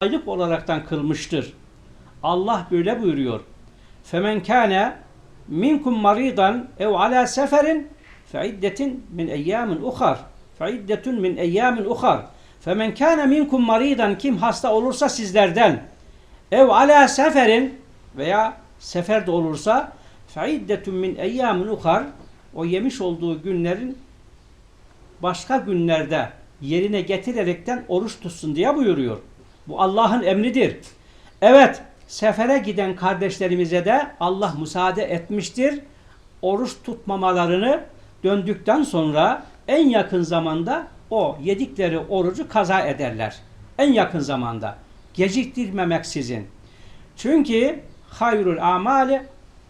aylık olaraktan kılmıştır. Allah böyle buyuruyor. Femen kâne minkum maridan ev ala seferin fe iddetin min eyyamin uhar. Fe iddetun min eyyamin uhar. Femen kâne minkum maridan kim hasta olursa sizlerden ev ala seferin veya seferde olursa fe iddetun min eyyamin uhar. O yemiş olduğu günlerin başka günlerde yerine getirerekten oruç tutsun diye buyuruyor. Bu Allah'ın emridir. Evet, sefere giden kardeşlerimize de Allah müsaade etmiştir. Oruç tutmamalarını döndükten sonra en yakın zamanda o yedikleri orucu kaza ederler. En yakın zamanda. Geciktirmemeksizin. Çünkü hayrul amali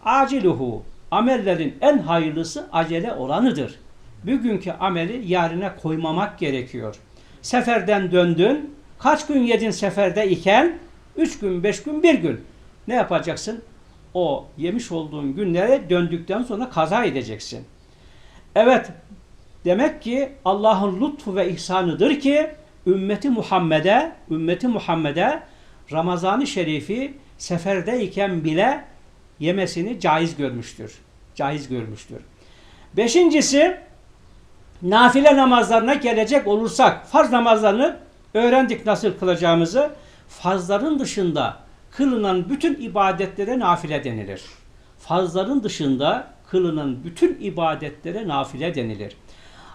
aciluhu. Amellerin en hayırlısı acele olanıdır. Bugünkü ameli yarına koymamak gerekiyor. Seferden döndün, kaç gün yedin seferde iken? Üç gün, beş gün, bir gün. Ne yapacaksın? O yemiş olduğun günlere döndükten sonra kaza edeceksin. Evet, demek ki Allah'ın lütfu ve ihsanıdır ki ümmeti Muhammed'e, ümmeti Muhammed'e Ramazan-ı Şerif'i seferdeyken bile yemesini caiz görmüştür. Caiz görmüştür. Beşincisi, nafile namazlarına gelecek olursak, farz namazlarını öğrendik nasıl kılacağımızı. Farzların dışında kılınan bütün ibadetlere nafile denilir. Farzların dışında kılınan bütün ibadetlere nafile denilir.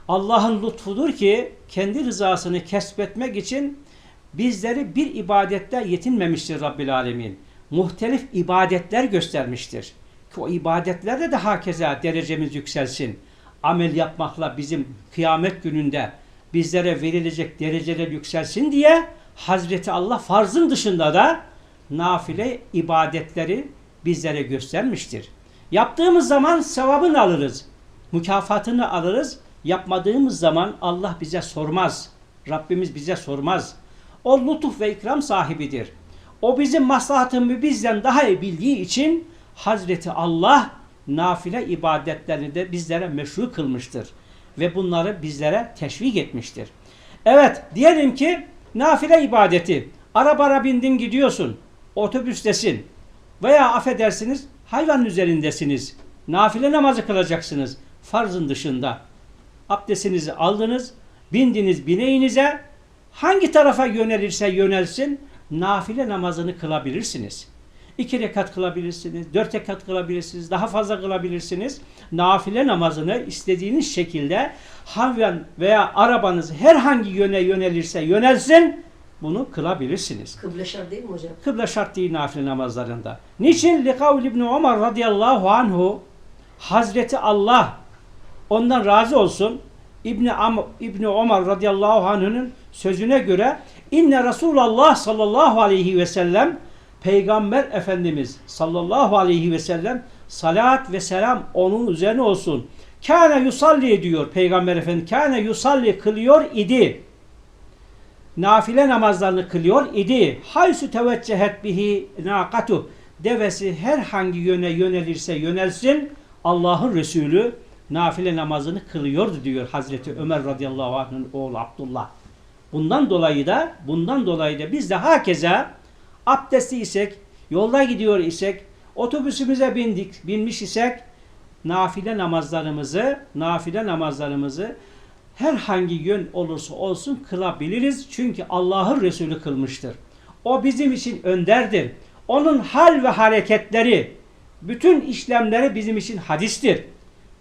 Allah'ın lütfudur ki kendi rızasını kesbetmek için bizleri bir ibadette yetinmemiştir Rabbil Alemin. Muhtelif ibadetler göstermiştir. Ki o ibadetlerle de hakeza derecemiz yükselsin. Amel yapmakla bizim kıyamet gününde bizlere verilecek dereceler yükselsin diye Hazreti Allah farzın dışında da nafile ibadetleri bizlere göstermiştir. Yaptığımız zaman sevabını alırız. Mükafatını alırız. Yapmadığımız zaman Allah bize sormaz. Rabbimiz bize sormaz. O lütuf ve ikram sahibidir. O bizim maslahatımı bizden daha iyi bildiği için Hazreti Allah nafile ibadetlerini de bizlere meşru kılmıştır. Ve bunları bizlere teşvik etmiştir. Evet diyelim ki nafile ibadeti. Arabara bindin gidiyorsun. Otobüstesin. Veya affedersiniz hayvanın üzerindesiniz. Nafile namazı kılacaksınız. Farzın dışında. Abdestinizi aldınız. Bindiniz bineğinize. Hangi tarafa yönelirse yönelsin nafile namazını kılabilirsiniz. İki rekat kılabilirsiniz, dört rekat kılabilirsiniz, daha fazla kılabilirsiniz. Nafile namazını istediğiniz şekilde hayvan veya arabanız herhangi yöne yönelirse yönelsin bunu kılabilirsiniz. Kıble şart değil mi hocam? Kıble şart değil nafile namazlarında. Niçin? Likavl İbni Ömer radıyallahu anhu Hazreti Allah ondan razı olsun İbni, Am İbni Ömer radıyallahu anh'ın sözüne göre inne Resulullah sallallahu aleyhi ve sellem Peygamber Efendimiz sallallahu aleyhi ve sellem salat ve selam onun üzerine olsun. Kâne yusalli diyor Peygamber Efendimiz. Kâne yusalli kılıyor idi. Nafile namazlarını kılıyor idi. Haysu teveccühet bihi naqatu. Devesi herhangi yöne yönelirse yönelsin Allah'ın Resulü nafile namazını kılıyordu diyor Hazreti Ömer radıyallahu anh'ın oğlu Abdullah. Bundan dolayı da bundan dolayı da biz de hakeza abdestli isek, yolda gidiyor isek, otobüsümüze bindik, binmiş isek nafile namazlarımızı, nafile namazlarımızı herhangi yön olursa olsun kılabiliriz. Çünkü Allah'ın Resulü kılmıştır. O bizim için önderdir. Onun hal ve hareketleri, bütün işlemleri bizim için hadistir.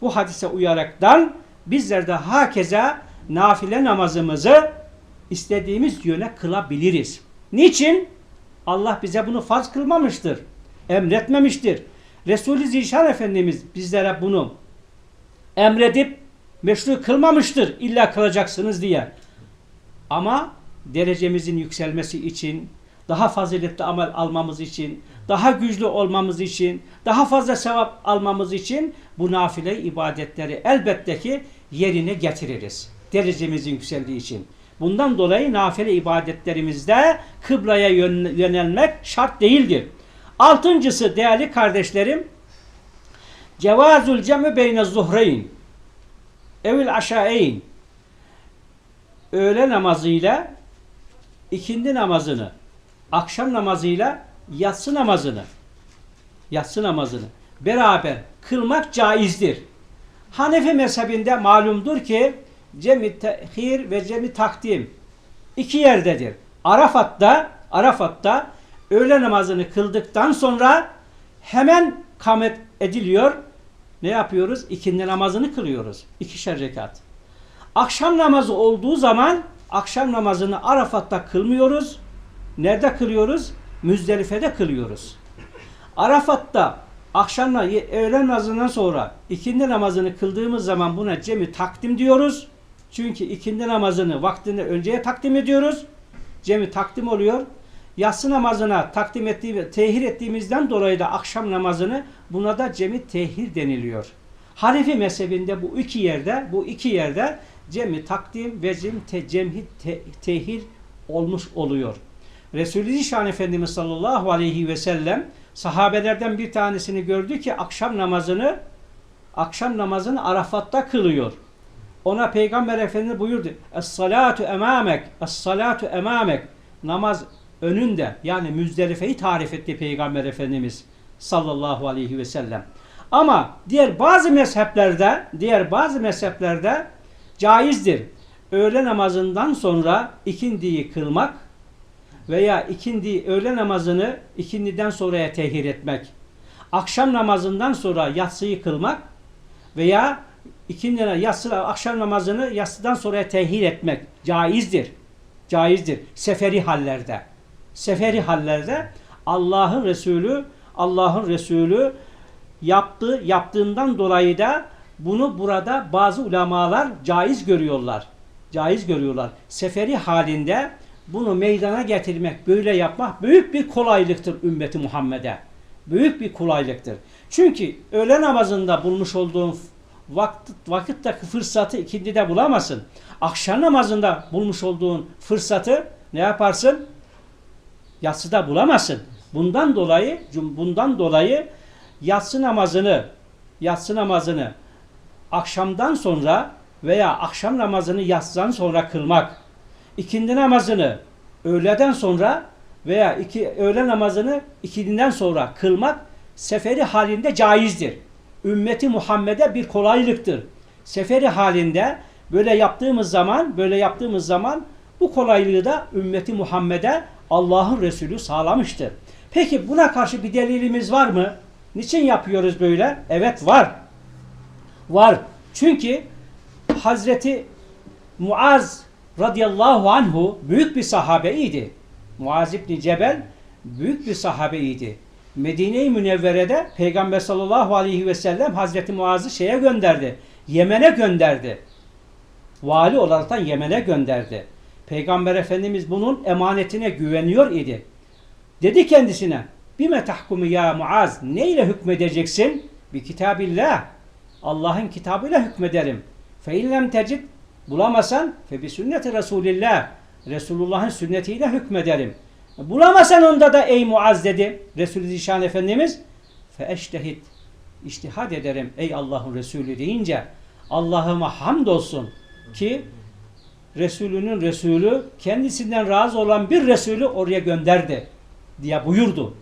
Bu hadise uyaraktan bizler de hakeza nafile namazımızı istediğimiz yöne kılabiliriz. Niçin? Allah bize bunu farz kılmamıştır. Emretmemiştir. Resulü Zişan Efendimiz bizlere bunu emredip meşru kılmamıştır. İlla kılacaksınız diye. Ama derecemizin yükselmesi için, daha faziletli amel almamız için, daha güçlü olmamız için, daha fazla sevap almamız için bu nafile ibadetleri elbette ki yerine getiririz. Derecemizin yükseldiği için. Bundan dolayı nafile ibadetlerimizde kıblaya yönelmek şart değildir. Altıncısı değerli kardeşlerim cevazul cemü beyne zuhreyn evil aşaeyn öğle namazıyla ikindi namazını akşam namazıyla yatsı namazını yatsı namazını beraber kılmak caizdir. Hanefi mezhebinde malumdur ki cemi tehir ve cemi takdim iki yerdedir. Arafat'ta Arafat'ta öğle namazını kıldıktan sonra hemen kamet ediliyor. Ne yapıyoruz? İkindi namazını kılıyoruz. İkişer rekat. Akşam namazı olduğu zaman akşam namazını Arafat'ta kılmıyoruz. Nerede kılıyoruz? Müzdelife'de kılıyoruz. Arafat'ta akşamla öğlen namazından sonra ikindi namazını kıldığımız zaman buna cemi takdim diyoruz. Çünkü ikindi namazını vaktinde önceye takdim ediyoruz. Cemi takdim oluyor. Yatsı namazına takdim ettiği, tehir ettiğimizden dolayı da akşam namazını buna da cemi tehir deniliyor. Hanefi mezhebinde bu iki yerde, bu iki yerde cemi takdim ve cem te, cemhi te, tehir olmuş oluyor. Resulü Zişan Efendimiz sallallahu aleyhi ve sellem sahabelerden bir tanesini gördü ki akşam namazını akşam namazını Arafat'ta kılıyor. Ona Peygamber Efendimiz buyurdu. Es-salatu emamek, es-salatu emamek. Namaz önünde yani Müzdelife'yi tarif etti Peygamber Efendimiz sallallahu aleyhi ve sellem. Ama diğer bazı mezheplerde, diğer bazı mezheplerde caizdir. Öğle namazından sonra ikindiyi kılmak veya ikindi öğle namazını ikindiden sonraya tehir etmek. Akşam namazından sonra yatsıyı kılmak veya ikindi yatsı akşam namazını yatsıdan sonraya tehir etmek caizdir. Caizdir. Seferi hallerde. Seferi hallerde Allah'ın Resulü Allah'ın Resulü yaptı, yaptığından dolayı da bunu burada bazı ulemalar caiz görüyorlar. Caiz görüyorlar. Seferi halinde bunu meydana getirmek, böyle yapmak büyük bir kolaylıktır ümmeti Muhammed'e. Büyük bir kolaylıktır. Çünkü öğle namazında bulmuş olduğun vakit, vakitteki fırsatı ikindide bulamazsın. Akşam namazında bulmuş olduğun fırsatı ne yaparsın? Yatsıda bulamazsın. Bundan dolayı bundan dolayı yatsı namazını yatsı namazını akşamdan sonra veya akşam namazını yatsıdan sonra kılmak, ikindi namazını öğleden sonra veya iki öğle namazını ikindinden sonra kılmak seferi halinde caizdir. Ümmeti Muhammed'e bir kolaylıktır. Seferi halinde böyle yaptığımız zaman, böyle yaptığımız zaman bu kolaylığı da ümmeti Muhammed'e Allah'ın Resulü sağlamıştır. Peki buna karşı bir delilimiz var mı? Niçin yapıyoruz böyle? Evet var. Var. Çünkü Hazreti Muaz radıyallahu anhu büyük bir sahabeiydi. Muaz İbni Cebel büyük bir sahabeiydi. Medine-i Münevvere'de Peygamber sallallahu aleyhi ve sellem Hazreti Muaz'ı şeye gönderdi. Yemen'e gönderdi. Vali olaraktan Yemen'e gönderdi. Peygamber Efendimiz bunun emanetine güveniyor idi. Dedi kendisine Bime tahkumu ya Muaz ne ile hükmedeceksin? Bi kitabillah. Allah'ın kitabıyla hükmederim. Fe illem tecid bulamasan fe bi sünneti Resulillah. Resulullah'ın sünnetiyle hükmederim. Bulamasan onda da ey Muaz dedi Resulü Zişan Efendimiz. Fe eştehid. İçtihad ederim ey Allah'ın Resulü deyince Allah'ıma hamdolsun ki Resulünün Resulü kendisinden razı olan bir Resulü oraya gönderdi diye buyurdu.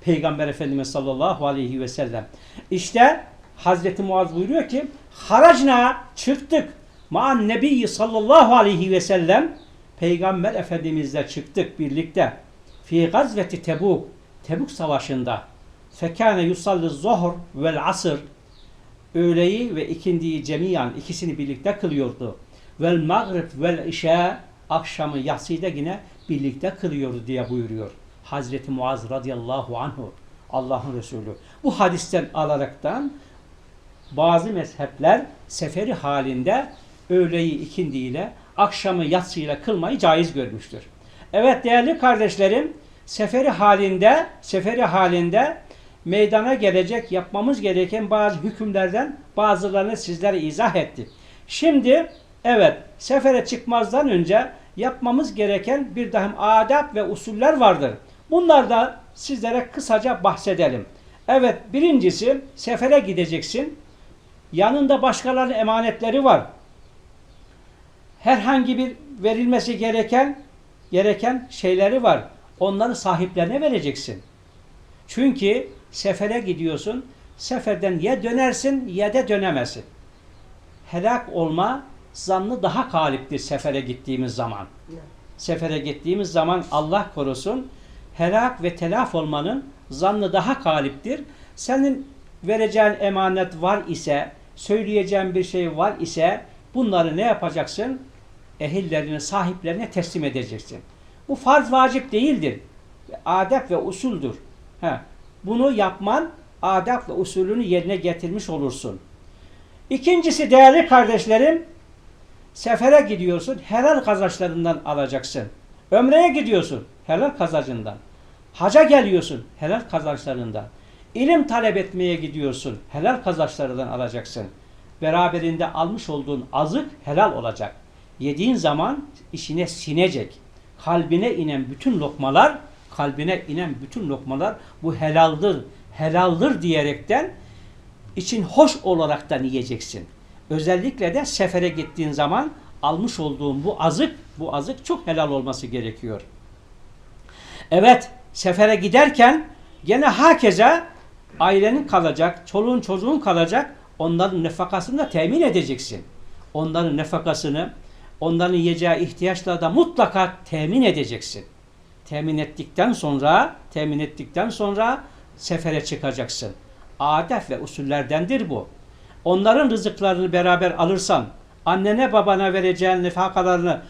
Peygamber Efendimiz sallallahu aleyhi ve sellem. İşte Hazreti Muaz buyuruyor ki haracna çıktık ma'an nebiyyi sallallahu aleyhi ve sellem Peygamber Efendimizle çıktık birlikte. Fi gazveti Tebuk Tebuk savaşında fekâne yusalli zuhr vel asr öğleyi ve ikindiyi cemiyan ikisini birlikte kılıyordu. Vel mağrib vel işe akşamı yatsıyı yine birlikte kılıyordu diye buyuruyor. Hazreti Muaz radıyallahu anhu Allah'ın Resulü. Bu hadisten alaraktan bazı mezhepler seferi halinde öğleyi ikindiyle akşamı yatsıyla kılmayı caiz görmüştür. Evet değerli kardeşlerim seferi halinde seferi halinde meydana gelecek yapmamız gereken bazı hükümlerden bazılarını sizlere izah ettik. Şimdi evet sefere çıkmazdan önce yapmamız gereken bir dahim adab ve usuller vardır. Bunlardan sizlere kısaca bahsedelim. Evet birincisi sefere gideceksin. Yanında başkalarının emanetleri var. Herhangi bir verilmesi gereken gereken şeyleri var. onları sahiplerine vereceksin. Çünkü sefere gidiyorsun. Seferden ya dönersin ya da dönemezsin. Helak olma zannı daha galiptir sefere gittiğimiz zaman. Sefere gittiğimiz zaman Allah korusun helak ve telaf olmanın zannı daha galiptir. Senin vereceğin emanet var ise, söyleyeceğin bir şey var ise bunları ne yapacaksın? Ehillerine, sahiplerine teslim edeceksin. Bu farz vacip değildir. Adep ve usuldür. He. Bunu yapman adab ve usulünü yerine getirmiş olursun. İkincisi değerli kardeşlerim, sefere gidiyorsun, helal kazançlarından alacaksın. Ömreye gidiyorsun, helal kazancından. Haca geliyorsun, helal kazançlarından. İlim talep etmeye gidiyorsun, helal kazançlarından alacaksın. Beraberinde almış olduğun azık helal olacak. Yediğin zaman işine sinecek. Kalbine inen bütün lokmalar, kalbine inen bütün lokmalar bu helaldir, helaldir diyerekten için hoş olaraktan yiyeceksin. Özellikle de sefere gittiğin zaman almış olduğun bu azık, bu azık çok helal olması gerekiyor. Evet, sefere giderken gene hakeza ailenin kalacak, çoluğun çocuğun kalacak, onların nefakasını da temin edeceksin. Onların nefakasını, onların yiyeceği ihtiyaçları da mutlaka temin edeceksin. Temin ettikten sonra, temin ettikten sonra sefere çıkacaksın. Adet ve usullerdendir bu. Onların rızıklarını beraber alırsan, annene babana vereceğin nefakalarını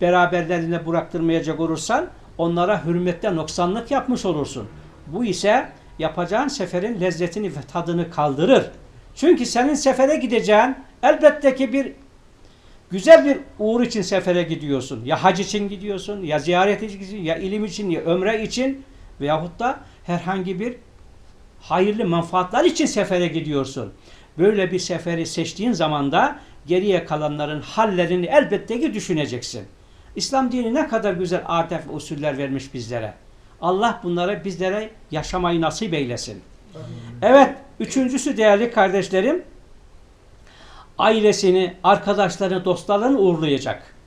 beraberlerine bıraktırmayacak olursan, onlara hürmette noksanlık yapmış olursun. Bu ise yapacağın seferin lezzetini ve tadını kaldırır. Çünkü senin sefere gideceğin elbette ki bir güzel bir uğur için sefere gidiyorsun. Ya hac için gidiyorsun, ya ziyaret için, ya ilim için, ya ömre için veyahut da herhangi bir hayırlı menfaatler için sefere gidiyorsun. Böyle bir seferi seçtiğin zaman da geriye kalanların hallerini elbette ki düşüneceksin. İslam dini ne kadar güzel adef ve usuller vermiş bizlere. Allah bunları bizlere yaşamayı nasip eylesin. Evet, üçüncüsü değerli kardeşlerim, ailesini, arkadaşlarını, dostlarını uğurlayacak.